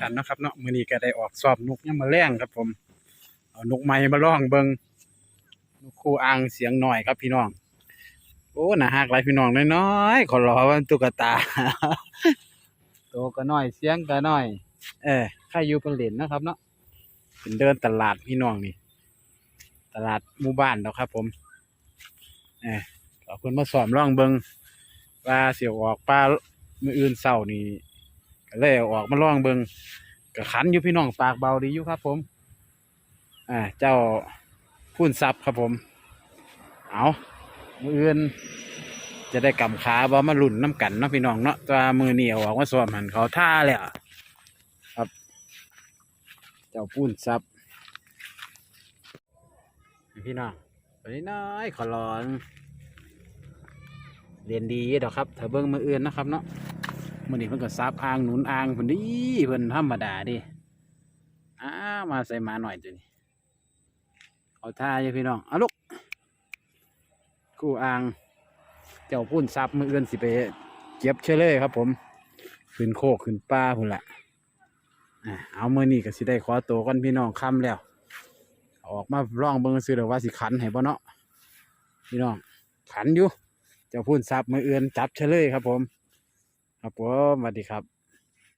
กันนะครับเนาะมือนี้ก็ได้ออกสอบนกยังมาแรงครับ ผมเอานกไม้มาร้องเบิงนกคู่อ่างเสียงหน่อยครับพี่น้อง โอ้น่าฮักหลายพี่น้องน้อยๆขอรอว่าตุ๊กตาโตก็น้อยเสียงก็น้อย เออใครอยู่เป็นเหรนนะครับ เนาะเป็นเดินตลาดพี่น้องนี่ ตลาดหมู่บ้านเนาะครับ ผมเออขอบคุณมาสอมร่องเบิงว่าเสียวออกปลามืออื่นเศร้านี่ เลยเอาออกมาล่องเบิงก็ขันอยู่พี่น้องปากเบาดีอยู่ครับ ผม อ่าเจ้าพูนซับครับผม เอามืออื่นจะได้กำขาบ่มาหลุ่นน้ำกันเนาะพี่น้องเนาะตัวมือเหนียวออกมาสวมหันเขาท่าเลยอะครับ เจ้าปูนซับพี่น้องไปน้อยขอร้องเรียนดีเดอครับถ้าเบิ้งมืออื่นนะครับเนาะ มือนี้เพิ่นก็ซับอ่างหนุนอ่างเพิ่นดีเพิ่นธรรมดาดิอ้ามาใส่หมาหน่อยตัวนี้เอาท่าอยู่พี่น้องเอาลูกกู้อ่างเจ้าพุ่นซับมืออื่นสิไปเก็บเชื่อเลยครับผม ขึ้นโคกขึ้นป้าพุ่นละอะเอามือนี่ก็สิได้ขอตัวกันพี่น้องค่ำแล้ว ออกมาร่องเบิ่งซื้อเดี๋ยวว่าสิขันให้บ่เนาะพี่น้องขันอยู่เจ้าพุ่นซับมืออื่นจับเฉลยครับผม ครับผมสวัสดีครับ